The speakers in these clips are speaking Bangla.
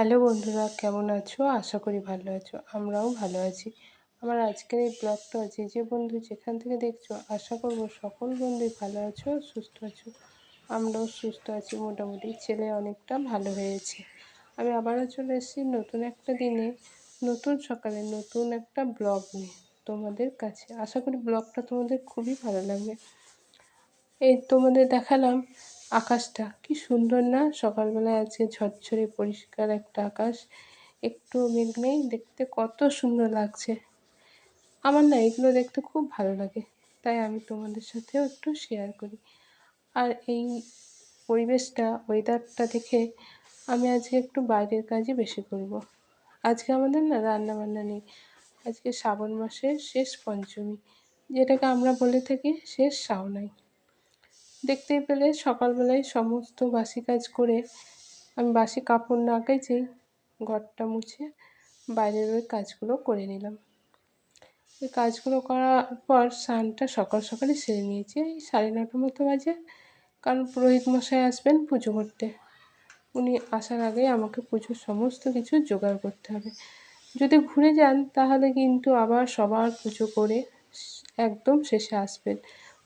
হ্যালো বন্ধুরা, কেমন আছো? আশা করি ভালো আছো, আমরাও ভালো আছি। আমার আজকের এই ব্লগটা যে যে বন্ধু যেখান থেকে দেখছ, আশা করব সকল বন্ধুই ভালো আছো, সুস্থ আছো। আমরাও সুস্থ আছি, মোটামুটি ছেলে অনেকটা ভালো হয়েছে। আমি আবারও চলে এসেছি নতুন একটা দিনে, নতুন সকালে নতুন একটা ব্লগ নিয়ে তোমাদের কাছে। আশা করি ব্লগটা তোমাদের খুবই ভালো লাগবে। এই তোমাদের দেখালাম আকাশটা কি সুন্দর না? সকালবেলায় আছে ঝরঝরে পরিষ্কার একটা আকাশ। একটু মেঘ নেই, দেখতে কত সুন্দর লাগছে। আমার না এগুলো দেখতে খুব ভালো লাগে, তাই আমি তোমাদের সাথেও একটু শেয়ার করি। আর এই পরিবেশটা ওয়েদারটা দেখে আমি আজকে একটু বাইরের কাজই বেশি করব। আজকে আমাদের না রান্না বান্না নেই। আজকে শ্রাবণ মাসের শেষ পঞ্চমী, যেটাকে আমরা বলে থাকি শেষ শাওনাই দেখতেই পেলে সকালবেলায় সমস্ত বাসি কাজ করে আমি বাসি কাপড় না কেচেই ঘরটা মুছে বাইরের ওই কাজগুলো করে নিলাম। এই কাজগুলো করার পর স্নানটা সকাল সকালই সেরে নিয়েছি। এই সাড়ে নটার মতো বাজে, কারণ পুরোহিত মশাই আসবেন পুজো করতে। উনি আসার আগেই আমাকে পুজোর সমস্ত কিছু জোগাড় করতে হবে। যদি ঘুরে যান তাহলে কিন্তু আবার সবার পুজো করে একদম শেষে আসবেন।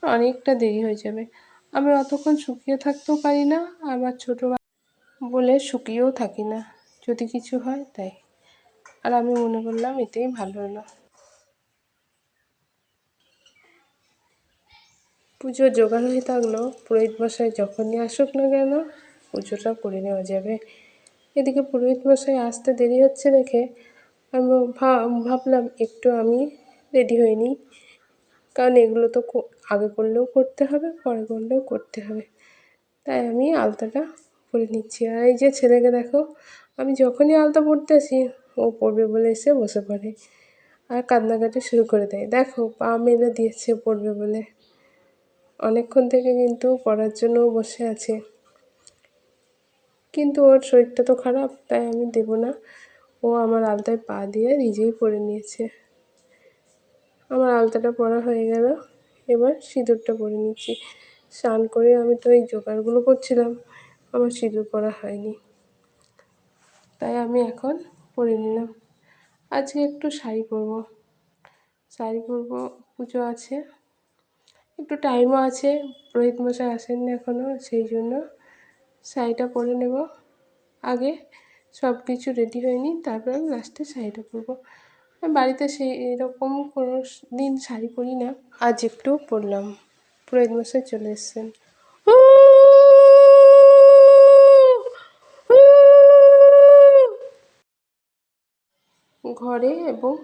অনেকটা দেরি হয়ে যাবে। আমি অতক্ষণ শুকিয়ে থাকতেও পারি না আমার ছোটো বলে শুকিয়েও থাকি না। যদি কিছু হয়, তাই। আর আমি মনে করলাম এতেই ভালো হলো। পুজো জোগাড় হয়ে থাকল, পুরোহিত মশাই যখনই আসুক না কেন, পুজোটা করে নেওয়া যাবে। এদিকে পুরোহিত মশাই আসতে দেরি হচ্ছে দেখে, আমি ভাবলাম একটু আমি রেডি হয়ে নিই। কারণ এগুলো তো আগে করলেও করতে হবে, পরে করলেও করতে হবে। তাই আমি আলতাটা পরে নিচ্ছি। আর এই যে ছেলেকে দেখো, আমি যখনই আলতা পরতে আসি, ও পড়বে বলে এসে বসে পড়ে। আর কান্নাকাটি শুরু করে দেয়। দেখো, পা মেলে দিয়েছে পড়বে বলে। অনেকক্ষণ থেকে কিন্তু পড়ার জন্য বসে আছে। কিন্তু ওর শরীরটা তো খারাপ, তাই আমি দেব না। ও আমার আলতায় পা দিয়ে নিজেই পরে নিয়েছে। আমার আলতাটা পরা হয়ে গেল। এবার সিঁদুরটা পরে নিচ্ছি। স্নান করে আমি তো এই জোগাড়গুলো করছিলাম, আমার সিঁদুর পরা হয়নি। তাই আমি এখন পরে নিলাম। আজকে একটু শাড়ি পরবো। শাড়ি পরবো, পুজো আছে। একটু টাইমও আছে, পুরোহিত মশাই আসেননি এখনও সেই জন্য শাড়িটা পরে নেব। আগে সব কিছু রেডি হয়নি, তারপর আমি লাস্টে শাড়িটা পরবো। বাড়িতে সেই এরকম কোনো দিন শাড়ি পরি না আজ একটু পরলাম। পুরোহিত মশাই চলে এসছেন। ঘরে এবং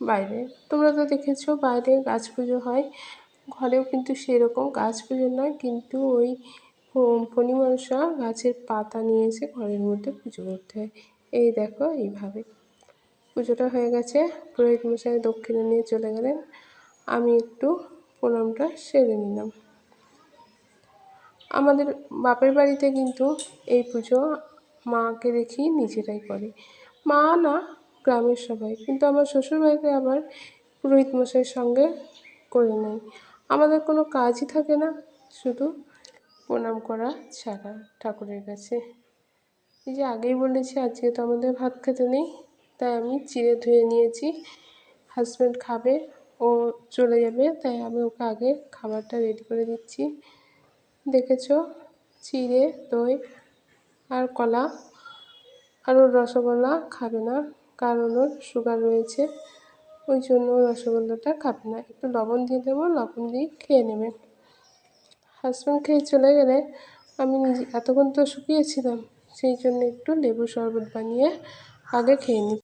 বাইরে। তোমরা তো দেখেছ বাইরে গাছ পুজো হয়। ঘরেও কিন্তু সেরকম গাছ পুজো নয়, কিন্তু ওই ফণি গাছের পাতা নিয়ে এসে ঘরের মধ্যে পুজো করতে হয়। এই দেখো এইভাবে। পুজোটা হয়ে গেছে। পুরোহিত মশাই দক্ষিণে নিয়ে চলে গেলেন। আমি একটু প্রণামটা সেরে নিলাম। আমাদের বাপের বাড়িতে কিন্তু এই পুজো মাকে দেখি নিজেরাই করে। মা না, গ্রামের সবাই। কিন্তু আমার শ্বশুরবাড়িতে আবার পুরোহিত মশাইয়ের সঙ্গে করে নেয়। আমাদের কোনো কাজই থাকে না, শুধু প্রণাম করা ছাড়া ঠাকুরের কাছে। এই যে আগেই বলেছি, আজকে তো আমাদের ভাত খেতে নেই। তাই আমি চিড়ে ধুয়ে নিয়েছি। হাজব্যান্ড খাবে, ও চলে যাবে, তাই আমি ওকে আগে খাবারটা রেডি করে দিচ্ছি। দেখেছ? চিড়ে, দই আর কলা আর ওর রসগোল্লা খাবে না, কারণ ওর সুগার রয়েছে। ওই জন্য রসগোল্লাটা খাবে না। একটু লবণ দিয়ে দেবো, লবণ দিয়ে খেয়ে নেবে। হাজব্যান্ড খেয়ে চলে গেলে আমি নিজে এতক্ষণ তো শুকিয়েছিলাম, সেই জন্য একটু লেবু শরবত বানিয়ে আগে খেয়ে নিই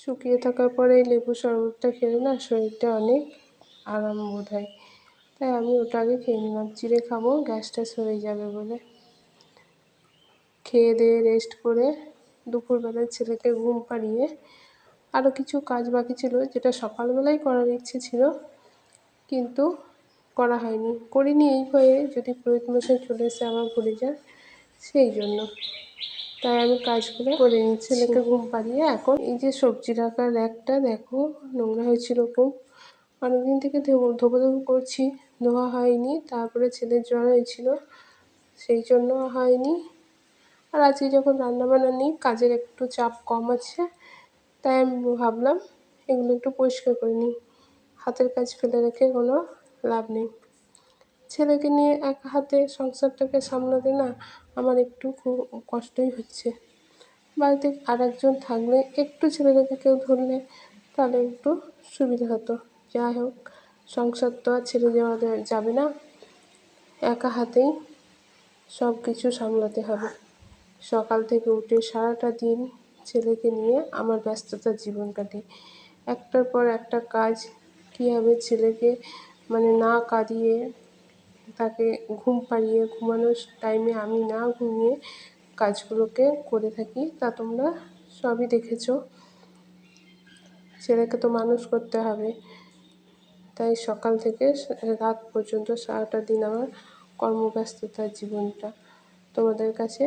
শুকিয়ে থাকার পরে এই লেবু শরবতটা খেলে না শরীরটা অনেক আরাম বোধ হয়। তাই আমি ওটা আগে খেয়ে নিলাম। চিড়ে খাব গ্যাসটা সরে যাবে বলে। খেয়ে দিয়ে রেস্ট করে দুপুরবেলায় ছেলেকে ঘুম পাড়িয়ে আরও কিছু কাজ বাকি ছিল, যেটা সকালবেলায় করার ইচ্ছে ছিল, কিন্তু করা হয়নি। করিনি এই হয়ে যদি মশাই চলে এসে আবার ভুলে যায় সেই জন্য। তাই আমি কাজগুলো করে নিই ছেলেকে ঘুম পাড়িয়ে এখন এই যে সবজি রাখার একটা দেখো নোংরা হয়েছিল খুব। অনেকদিন থেকে ধোবো ধোবো করছি ধোয়া হয়নি তারপরে ছেলের জ্বর হয়েছিল সেই জন্য হয়নি। আর আজকে যখন রান্নাবান্না নেই কাজের একটু চাপ কম আছে তাই আমি ভাবলাম এগুলো একটু পরিষ্কার করে নিই। হাতের কাজ ফেলে রেখে কোনো লাভ নেই। ছেলেকে নিয়ে এক হাতে সংসারটাকে সামলাতে না আমার একটু খুব কষ্টই হচ্ছে। বাড়িতে আর একজন থাকলে একটু ছেলেটাকে কেউ ধরলে তাহলে একটু সুবিধা হতো। যাই হোক, সংসার তো আর ছেড়ে যাওয়া দে- যাবে না। একা হাতেই সব কিছু সামলাতে হবে। সকাল থেকে উঠে সারাটা দিন ছেলেকে নিয়ে আমার ব্যস্ততার জীবন কাটে। একটার পর একটা কাজ, কীভাবে ছেলেকে মানে না কাঁদিয়ে তাকে ঘুম পাড়িয়ে ঘুমানোর টাইমে আমি না ঘুমিয়ে কাজগুলোকে করে থাকি, তা তোমরা সবই দেখেছ। ছেলেকে তো মানুষ করতে হবে। তাই সকাল থেকে রাত পর্যন্ত সারাটা দিন আমার কর্মব্যস্ততার জীবনটা তোমাদের কাছে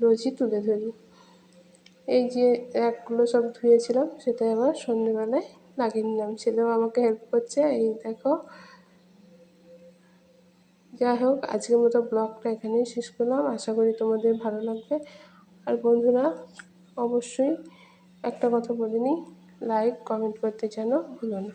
রোজই তুলে ধরি। এই যে র্যাকগুলো সব ধুয়েছিলাম সেটা আবার সন্ধেবেলায় লাগিয়ে নিলাম। ছেলেও আমাকে হেল্প করছে, এই দেখো যাই হোক, আজকের মতো ব্লগটা এখানেই শেষ করলাম। আশা করি তোমাদের ভালো লাগবে। আর বন্ধুরা, অবশ্যই একটা কথা বলে নিই লাইক কমেন্ট করতে যেন ভুলো না।